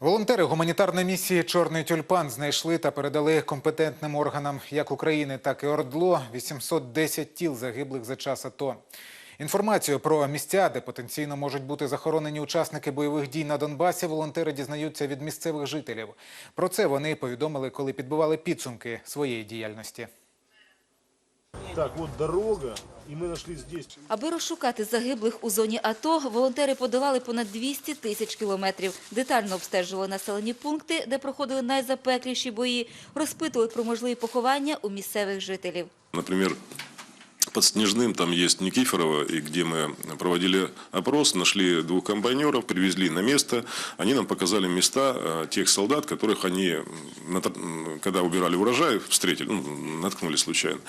Волонтери гуманітарної місії Чорний тюльпан знайшли та передали компетентним органам як України, так і ОРДЛО 810 тіл загиблих за час АТО. Інформацію про місця, де потенційно можуть бути захоронені учасники бойових дій на Донбасі, волонтери дізнаються від місцевих жителів. Про це вони повідомили, коли підбивали підсумки своєї діяльності. Так, от дорога, і ми знайшли здесь. Аби розшукати загиблих у зоні АТО, волонтери подолали понад 200 тисяч кілометрів. Детально обстежували населені пункти, де проходили найзапекліші бої, розпитували про можливі поховання у місцевих жителів. Например, под Снежным там есть Никифорово, и где мы проводили опрос, нашли двух комбайнеров, привезли на место. Они нам показали места э, тех солдат, которых они, когда убирали урожай, встретили, ну, наткнулись случайно.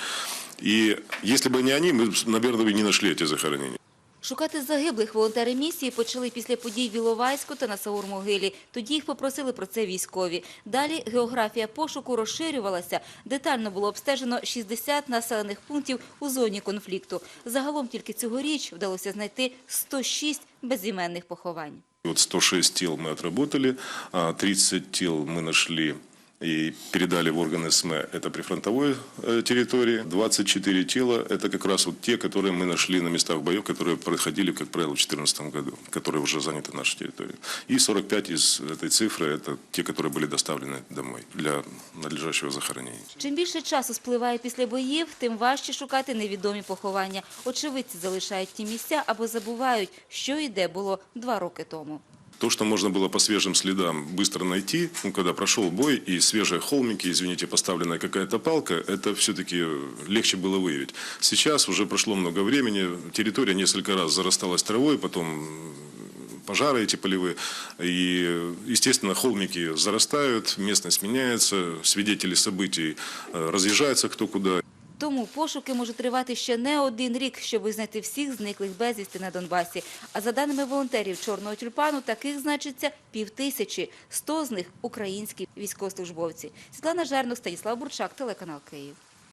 И если бы не они, мы, наверное, бы не нашли эти захоронения. Шукати загиблих волонтери місії почали після подій в Іловайську та на Саур-Могилі. Тоді їх попросили про це військові. Далі географія пошуку розширювалася. Детально було обстежено 60 населених пунктів у зоні конфлікту. Загалом тільки цьогоріч вдалося знайти 106 безіменних поховань. Вот 106 тел мы отработали, а 30 тел мы нашли и передали в органы СМЭ, это прифронтовой э, территории. 24 тела – это как раз вот те, которые мы нашли на местах боев, которые проходили, как правило, в 2014 году, которые уже заняты нашей территорией. И 45 из этой цифры – это те, которые были доставлены домой для надлежащего захоронения. Чим більше часу спливає після боїв, тим важче шукати невідомі поховання. Очевидці залишають ті місця або забувають, що і де було два роки тому. То, что можно было по свежим следам быстро найти, ну, когда прошел бой и свежие холмики, извините, поставленная какая-то палка, это все-таки легче было выявить. Сейчас уже прошло много времени, территория несколько раз зарасталась травой, потом пожары эти полевые, и, естественно, холмики зарастают, местность меняется, свидетели событий э, разъезжаются кто куда, Тому пошуки можуть тривати ще не один рік, щоб знайти всіх зниклих безвісти на Донбасі. А за даними волонтерів Чорного тюльпану, таких значиться півтисячі. Сто з них – українські військовослужбовці. Світлана Жернов, Станіслав Бурчак, телеканал Київ.